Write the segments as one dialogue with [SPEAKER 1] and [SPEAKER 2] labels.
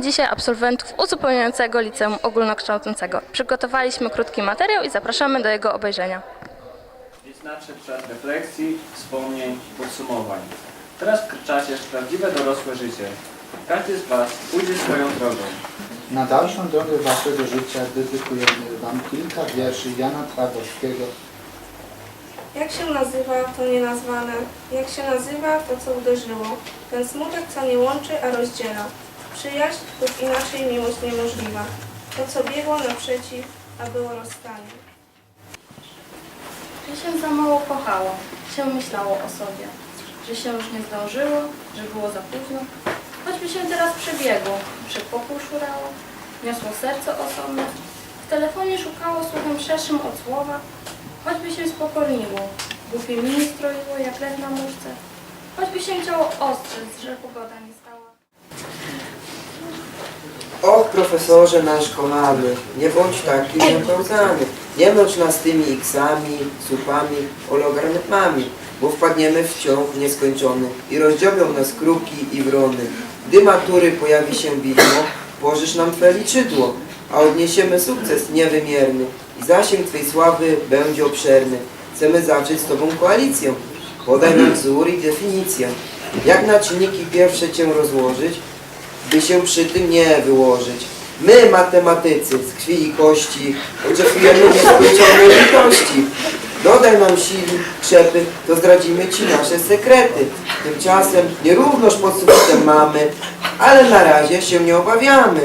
[SPEAKER 1] Dzisiaj absolwentów uzupełniającego liceum ogólnokształcącego. Przygotowaliśmy krótki materiał i zapraszamy do jego obejrzenia.
[SPEAKER 2] Jest nadszedł czas refleksji, wspomnień, podsumowań. Teraz wkraczacie w prawdziwe dorosłe życie. Każdy z Was pójdzie swoją drogą.
[SPEAKER 3] Na dalszą drogę waszego życia dedykujemy wam kilka wierszy Jana Twardowskiego.
[SPEAKER 4] Jak się nazywa to nienazwane? Jak się nazywa to, co uderzyło? Ten smutek, co nie łączy, a rozdziela. Przyjaźń lub inaczej miłość niemożliwa. To, co biegło naprzeciw, a było rozstanie.
[SPEAKER 1] Że się za mało kochało, się myślało o sobie, że się już nie zdążyło, że było za późno. Choćby się teraz przebiegło, szybko szurało, niosło serce osobne, w telefonie szukało słowem szerszym od słowa, choćby się spokorniło, głupie mini stroiło jak lew na muszce, choćby się chciało ostrzec, że pogoda nie stała.
[SPEAKER 5] Och, profesorze nasz kochany, nie bądź taki niepełzany. Nie męcz nas tymi x-ami, słupami, logarytmami, bo wpadniemy w ciąg nieskończony i rozdziobią nas kruki i wrony. Gdy matury pojawi się widmo, położysz nam twe liczydło, a odniesiemy sukces niewymierny i zasięg Twej sławy będzie obszerny. Chcemy zawrzeć z Tobą koalicję. Podaj nam wzór i definicję. Jak na czynniki pierwsze Cię rozłożyć, by się przy tym nie wyłożyć. My, matematycy, z krwi i kości, oczekujemy nieskończonej litości. Dodaj nam siły, krzepy, to zdradzimy Ci nasze sekrety. Tymczasem nierówność pod sufitem mamy, ale na razie się nie obawiamy.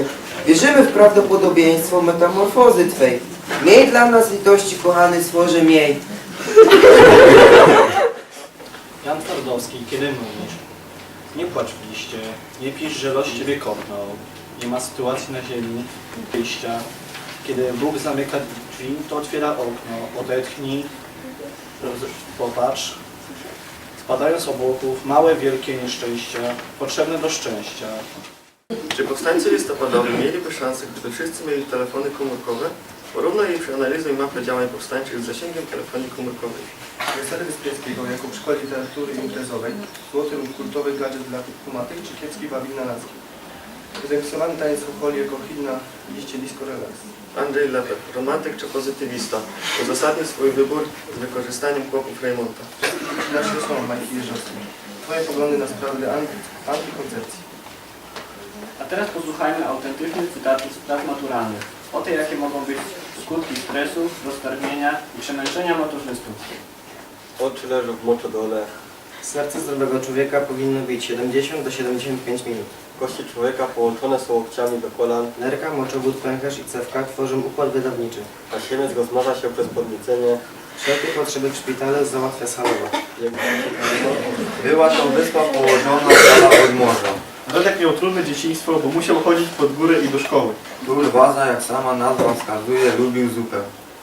[SPEAKER 5] Wierzymy w prawdopodobieństwo metamorfozy Twej. Miej dla nas litości, kochany stworze, miej.
[SPEAKER 2] Jan Twardowski, kiedy mówisz? Nie płacz w liście, nie pisz, że los Ciebie kopnął. Nie ma sytuacji na ziemi, wyjścia. Kiedy Bóg zamyka drzwi, to otwiera okno. Odetchnij, popatrz. Spadają z obłoków małe, wielkie nieszczęścia, potrzebne do szczęścia.
[SPEAKER 6] Czy powstańcy listopadowi mieliby szansę, gdyby wszyscy mieli telefony komórkowe? Porównaj i przeanalizuj mapę działań powstańczych z zasięgiem telefonii komórkowej.
[SPEAKER 7] Wesoły Wyspieckiego jako przykład literatury imprezowej, złoty lub kultowy gadżet dla kumatych czy kiepski babil na laski. Zreksowany taniec Opoli jako hit na liście disco relax.
[SPEAKER 6] Andrzej Lepek, romantyk czy pozytywista, uzasadnił swój wybór z wykorzystaniem chłopów Raymonta.
[SPEAKER 7] Nasz Rosław Majki Jeżowski. Twoje poglądy na sprawy anty, antykoncepcji.
[SPEAKER 2] A teraz posłuchajmy autentycznych cytatów z prac maturalnych. O tym, jakie mogą być skutki stresu, roztargnienia i przemęczenia maturzystów.
[SPEAKER 8] Oczy leżą w moczodole.
[SPEAKER 5] Serce zdrowego człowieka powinno być 70 do 75 minut.
[SPEAKER 8] Kości człowieka połączone są łokciami do kolan,
[SPEAKER 5] Nerka, moczowód, pęcherz i cewka tworzą układ wydawniczy.
[SPEAKER 8] a siemiec rozmnaża się przez podniecenie.
[SPEAKER 5] Wszelkie potrzeby w szpitalu załatwia salowa.
[SPEAKER 8] Była to wyspa położona dala od morza.
[SPEAKER 7] Radek miał trudne dzieciństwo, bo musiał chodzić pod górę i do szkoły.
[SPEAKER 8] Król Waza, jak sama nazwa wskazuje, lubił zupę.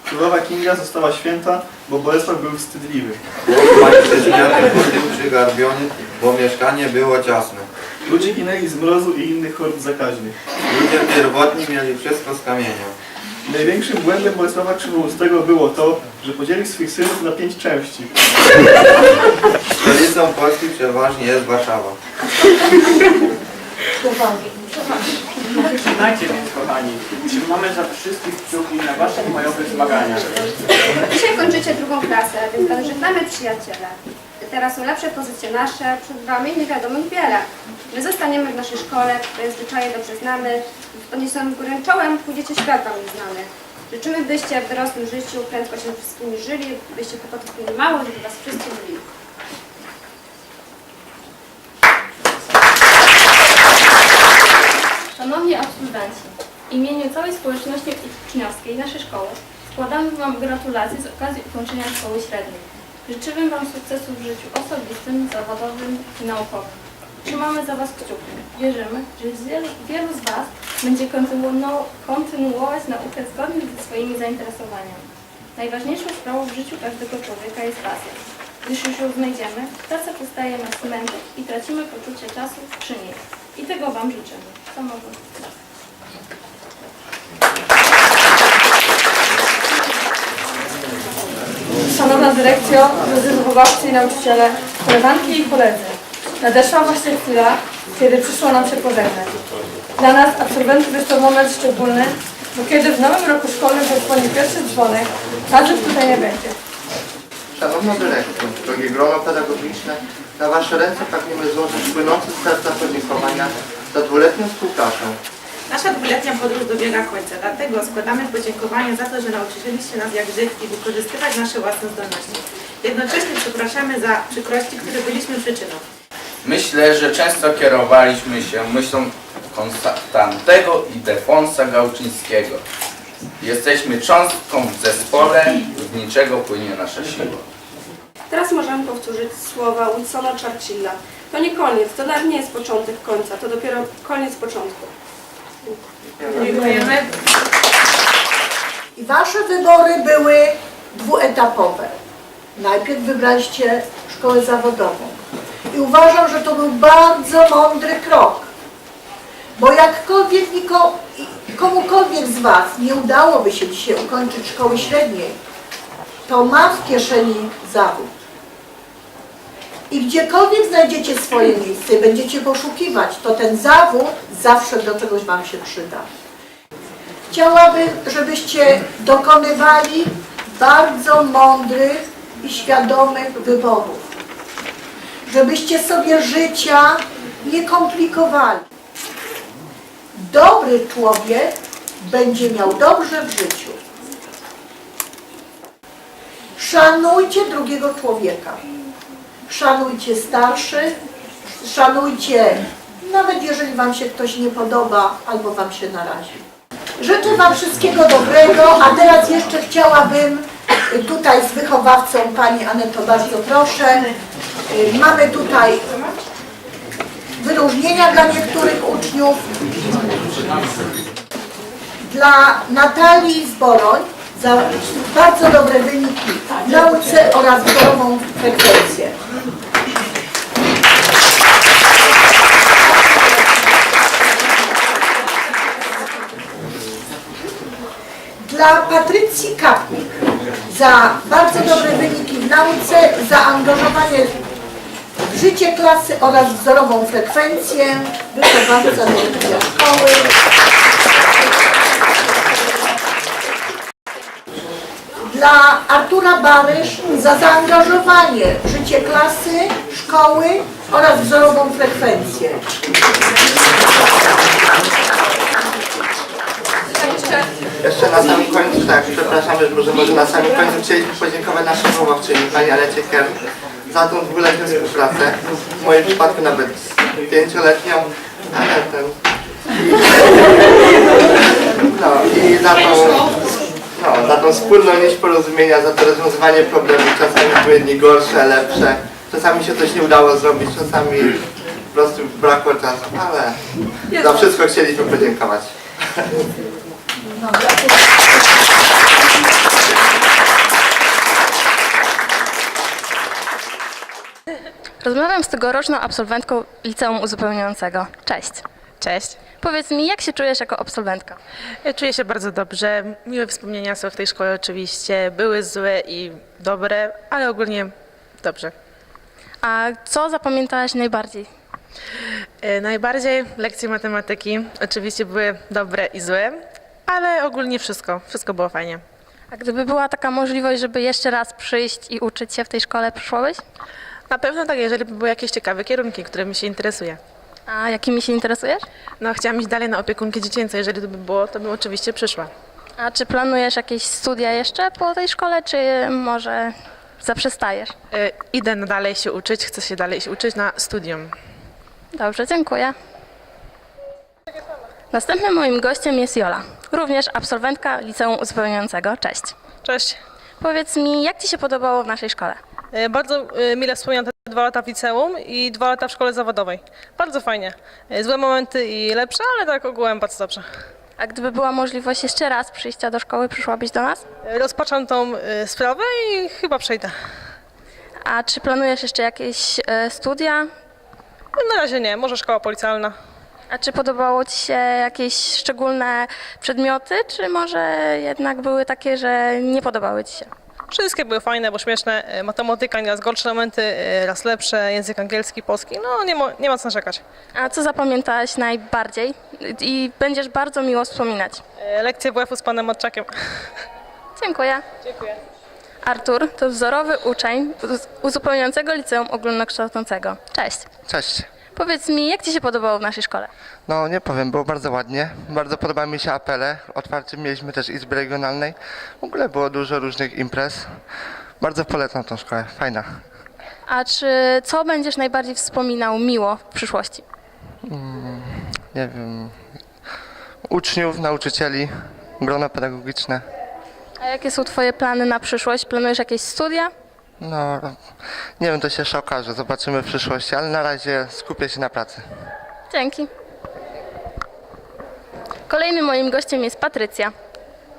[SPEAKER 7] Królowa Kinga została święta, bo Bolesław był wstydliwy.
[SPEAKER 8] Pańszczyźniany był przygarbiony, bo mieszkanie było ciasne.
[SPEAKER 7] Ludzie ginęli z mrozu i innych chorób zakaźnych.
[SPEAKER 8] Ludzie pierwotni mieli wszystko z kamienia.
[SPEAKER 7] Największym błędem Bolesława Krzywoustego było to, że podzielił swych synów na pięć części.
[SPEAKER 8] Stolicą Polski przeważnie jest Warszawa.
[SPEAKER 2] Żegnajcie więc, kochani. Trzymamy za wszystkich kciuki na Waszych majowych zmaganiach.
[SPEAKER 9] Dzisiaj kończycie drugą klasę, więc żegnamy przyjaciele. Teraz są lepsze pozycje nasze, przed Wami niewiadomych wiele. My zostaniemy w naszej szkole, swoje zwyczaje dobrze znamy, podniesionym górę czołem pójdziecie świat Wam nieznany. Życzymy, byście w dorosłym życiu prędko się wszystkimi żyli, byście kłopotów mieli mało, żeby Was wszyscy
[SPEAKER 1] absolwenci, w imieniu całej społeczności uczniowskiej naszej szkoły składamy Wam gratulacje z okazji ukończenia szkoły średniej. Życzymy Wam sukcesu w życiu osobistym, zawodowym i naukowym. Trzymamy za Was kciuki. Wierzymy, że wielu, z Was będzie kontynuo- kontynuować naukę zgodnie ze swoimi zainteresowaniami. Najważniejszą sprawą w życiu każdego człowieka jest pasja. Gdyż już ją znajdziemy, praca postaje na cementek i tracimy poczucie czasu przy niej. I tego Wam życzymy. Samorząd.
[SPEAKER 10] Szanowna dyrekcjo, drodzy wychowawcy i nauczyciele, koleżanki i koledzy. Nadeszła właśnie chwila, kiedy przyszło nam się pożegnać. Dla nas, absolwentów, jest to moment szczególny, bo kiedy w nowym roku szkolnym zadzwoni pierwszy dzwonek, każdy tutaj nie będzie.
[SPEAKER 7] Szanowna Dyrektor, drogie grono pedagogiczne, na Wasze ręce pragniemy złożyć płynące z serca podziękowania za dwuletnią współpracę.
[SPEAKER 11] Nasza dwuletnia podróż dobiega końca, dlatego składamy podziękowania za to, że nauczyliście nas jak żyć i wykorzystywać nasze własne zdolności. Jednocześnie przepraszamy za przykrości, które byliśmy przyczyną.
[SPEAKER 12] Myślę, że często kierowaliśmy się myślą Konstantego i Defonsa Gałczyńskiego. Jesteśmy cząstką w zespole, z niczego płynie nasza siła.
[SPEAKER 9] Teraz możemy powtórzyć słowa Wilsona Churchilla. To nie koniec, to nawet nie jest początek końca, to dopiero koniec początku.
[SPEAKER 11] Dziękujemy.
[SPEAKER 13] I wasze wybory były dwuetapowe. Najpierw wybraliście szkołę zawodową. I uważam, że to był bardzo mądry krok. Bo jakkolwiek niko, komukolwiek z Was nie udałoby się dzisiaj ukończyć szkoły średniej, to ma w kieszeni zawód. I gdziekolwiek znajdziecie swoje miejsce i będziecie poszukiwać, to ten zawód zawsze do czegoś Wam się przyda. Chciałabym, żebyście dokonywali bardzo mądrych i świadomych wyborów. Żebyście sobie życia nie komplikowali. Dobry człowiek będzie miał dobrze w życiu. Szanujcie drugiego człowieka. Szanujcie starszych, szanujcie, nawet jeżeli Wam się ktoś nie podoba albo Wam się narazi. Życzę Wam wszystkiego dobrego, a teraz jeszcze chciałabym y, tutaj z wychowawcą Pani Aneto bardzo proszę. Y, Mamy tutaj wyróżnienia dla niektórych uczniów. Dla Natalii Zboroń za bardzo dobre wyniki nauce oraz wzorową frekwencję. Dla Patrycji Kapnik za bardzo dobre wyniki w nauce, zaangażowanie w życie klasy oraz wzorową frekwencję, wychowawca dyrekcja szkoły. Dla Artura Barysz za zaangażowanie w życie klasy, szkoły oraz wzorową frekwencję.
[SPEAKER 7] Jeszcze na samym końcu, tak, przepraszamy, że może na samym końcu chcieliśmy podziękować naszej wychowawczyni, Pani Alecie Kern, za tą dwuletnią współpracę. W moim przypadku nawet pięcioletnią, ale ten... No i za tą, no, za tą wspólną nić porozumienia, za to rozwiązywanie problemów. Czasami były dni gorsze, lepsze. Czasami się coś nie udało zrobić, czasami po prostu brakło czasu, ale za wszystko chcieliśmy podziękować.
[SPEAKER 13] No.
[SPEAKER 1] Rozmawiam z tegoroczną absolwentką liceum uzupełniającego. Cześć.
[SPEAKER 11] Cześć.
[SPEAKER 1] Powiedz mi, jak się czujesz jako absolwentka?
[SPEAKER 11] Czuję się bardzo dobrze. Miłe wspomnienia są w tej szkole oczywiście. Były złe i dobre, ale ogólnie dobrze.
[SPEAKER 1] A co zapamiętałaś najbardziej?
[SPEAKER 11] E, Najbardziej lekcje matematyki oczywiście były dobre i złe, ale ogólnie wszystko, wszystko było fajnie.
[SPEAKER 1] A gdyby była taka możliwość, żeby jeszcze raz przyjść i uczyć się w tej szkole, przyszłabyś?
[SPEAKER 11] Na pewno tak, jeżeli by były jakieś ciekawe kierunki, którymi się interesuję.
[SPEAKER 1] A jakimi się interesujesz?
[SPEAKER 11] No chciałam iść dalej na opiekunkę dziecięcą, jeżeli to by było, to bym oczywiście przyszła.
[SPEAKER 1] A czy planujesz jakieś studia jeszcze po tej szkole, czy może zaprzestajesz?
[SPEAKER 11] E, Idę dalej się uczyć, chcę się dalej się uczyć na studium.
[SPEAKER 1] Dobrze, dziękuję. Następnym moim gościem jest Jola, również absolwentka liceum uzupełniającego. Cześć.
[SPEAKER 10] Cześć.
[SPEAKER 1] Powiedz mi, jak Ci się podobało w naszej szkole?
[SPEAKER 10] E, Bardzo e, mile wspominam te dwa lata w liceum i dwa lata w szkole zawodowej. Bardzo fajnie. E, Złe momenty i lepsze, ale tak ogółem bardzo dobrze.
[SPEAKER 1] A gdyby była możliwość jeszcze raz przyjścia do szkoły, przyszłabyś do nas?
[SPEAKER 10] Rozpaczam tą sprawę i chyba przejdę.
[SPEAKER 1] A czy planujesz jeszcze jakieś studia?
[SPEAKER 10] Na razie nie, może szkoła policjalna.
[SPEAKER 1] A czy podobało Ci się jakieś szczególne przedmioty, czy może jednak były takie, że nie podobały Ci się?
[SPEAKER 10] Wszystkie były fajne, bo śmieszne. E, Matematyka nieraz gorsze momenty, e, raz lepsze, język angielski, polski. No nie ma, nie ma co narzekać.
[SPEAKER 1] A co zapamiętałaś najbardziej i będziesz bardzo miło wspominać?
[SPEAKER 10] E, Lekcje WF-u z panem Matczakiem.
[SPEAKER 1] Dziękuję.
[SPEAKER 10] Dziękuję.
[SPEAKER 1] Artur to wzorowy uczeń uz- uzupełniającego liceum ogólnokształcącego. Cześć.
[SPEAKER 7] Cześć.
[SPEAKER 1] Powiedz mi, jak Ci się podobało w naszej szkole?
[SPEAKER 7] No nie powiem, było bardzo ładnie. Bardzo podoba mi się apele. Otwarcie mieliśmy też izby regionalnej. W ogóle było dużo różnych imprez. Bardzo polecam tą szkołę. Fajna.
[SPEAKER 1] A czy co będziesz najbardziej wspominał miło w przyszłości?
[SPEAKER 7] Mm, nie wiem. Uczniów, nauczycieli, grono pedagogiczne.
[SPEAKER 1] A jakie są Twoje plany na przyszłość? Planujesz jakieś studia?
[SPEAKER 7] No, nie wiem, to się jeszcze okaże. Zobaczymy w przyszłości, ale na razie skupię się na pracy.
[SPEAKER 1] Dzięki. Kolejnym moim gościem jest Patrycja.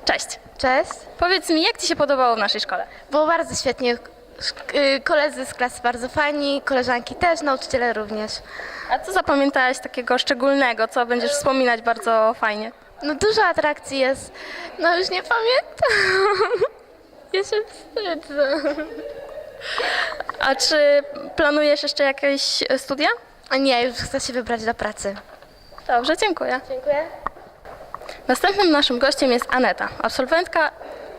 [SPEAKER 1] Cześć.
[SPEAKER 14] Cześć.
[SPEAKER 1] Powiedz mi, jak Ci się podobało w naszej szkole?
[SPEAKER 14] Było bardzo świetnie. Szk- y, Koledzy z klasy bardzo fajni, koleżanki też, nauczyciele również.
[SPEAKER 1] A co zapamiętałaś takiego szczególnego, co będziesz wspominać bardzo fajnie?
[SPEAKER 14] No dużo atrakcji jest. No już nie pamiętam. Ja się wstydzę.
[SPEAKER 1] A czy planujesz jeszcze jakieś e, studia?
[SPEAKER 14] A nie, już chcę się wybrać do pracy.
[SPEAKER 1] Dobrze, dziękuję.
[SPEAKER 14] Dziękuję.
[SPEAKER 1] Następnym naszym gościem jest Aneta, absolwentka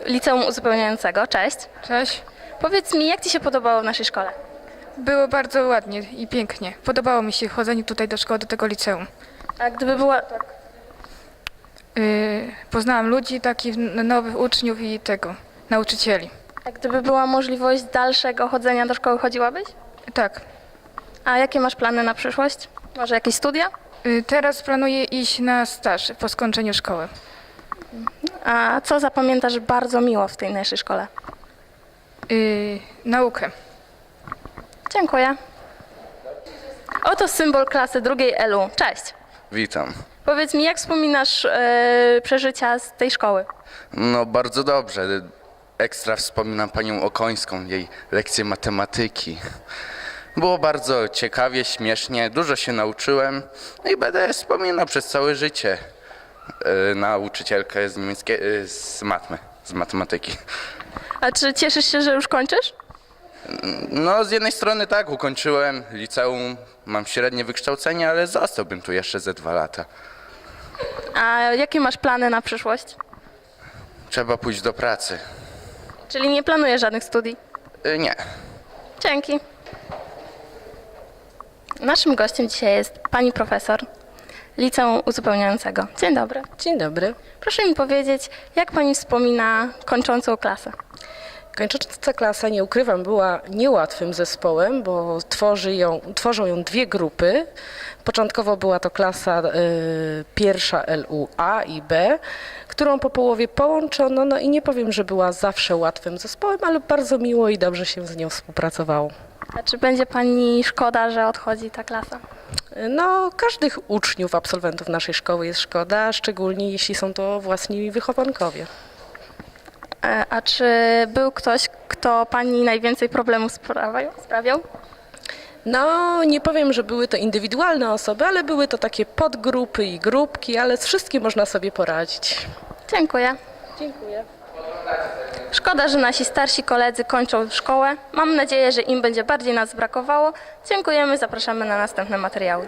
[SPEAKER 1] liceum uzupełniającego. Cześć.
[SPEAKER 15] Cześć.
[SPEAKER 1] Powiedz mi, jak Ci się podobało w naszej szkole?
[SPEAKER 15] Było bardzo ładnie i pięknie. Podobało mi się chodzenie tutaj do szkoły, do tego liceum.
[SPEAKER 1] A gdyby była... Tak.
[SPEAKER 15] Yy, poznałam ludzi, takich nowych uczniów i tego, nauczycieli.
[SPEAKER 1] A gdyby była możliwość dalszego chodzenia do szkoły, chodziłabyś?
[SPEAKER 15] Tak.
[SPEAKER 1] A jakie masz plany na przyszłość? Może jakieś studia?
[SPEAKER 15] Yy, teraz planuję iść na staż po skończeniu szkoły.
[SPEAKER 1] A co zapamiętasz bardzo miło w tej naszej szkole?
[SPEAKER 15] Yy, naukę.
[SPEAKER 1] Dziękuję. Oto symbol klasy drugiej ELU. Cześć.
[SPEAKER 12] Witam.
[SPEAKER 1] Powiedz mi, jak wspominasz e, przeżycia z tej szkoły?
[SPEAKER 12] No bardzo dobrze. Ekstra wspominam panią Okońską, jej lekcję matematyki. Było bardzo ciekawie, śmiesznie, dużo się nauczyłem no i będę wspominał przez całe życie e, nauczycielkę z niemieckiej, e, z matmy, z matematyki.
[SPEAKER 1] A czy cieszysz się, że już kończysz?
[SPEAKER 12] No z jednej strony tak, ukończyłem liceum, mam średnie wykształcenie, ale zostałbym tu jeszcze ze dwa lata.
[SPEAKER 1] A jakie masz plany na przyszłość?
[SPEAKER 12] Trzeba pójść do pracy.
[SPEAKER 1] Czyli nie planujesz żadnych studii?
[SPEAKER 12] E, Nie.
[SPEAKER 1] Dzięki. Naszym gościem dzisiaj jest pani profesor liceum uzupełniającego. Dzień dobry.
[SPEAKER 16] Dzień dobry.
[SPEAKER 1] Proszę mi powiedzieć, jak pani wspomina kończącą klasę?
[SPEAKER 16] Kończąca klasa, nie ukrywam, była niełatwym zespołem, bo tworzy ją, tworzą ją dwie grupy. Początkowo była to klasa y, pierwsza LU A i B, którą po połowie połączono. No i nie powiem, że była zawsze łatwym zespołem, ale bardzo miło i dobrze się z nią współpracowało.
[SPEAKER 1] A czy będzie pani szkoda, że odchodzi ta klasa?
[SPEAKER 16] No, każdych uczniów, absolwentów naszej szkoły jest szkoda, szczególnie jeśli są to własni wychowankowie.
[SPEAKER 1] E, A czy był ktoś, kto pani najwięcej problemów sprawiał? sprawiał?
[SPEAKER 16] No, nie powiem, że były to indywidualne osoby, ale były to takie podgrupy i grupki, ale z wszystkim można sobie poradzić.
[SPEAKER 1] Dziękuję.
[SPEAKER 16] Dziękuję.
[SPEAKER 1] Szkoda, że nasi starsi koledzy kończą szkołę. Mam nadzieję, że im będzie bardziej nas brakowało. Dziękujemy, zapraszamy na następne materiały.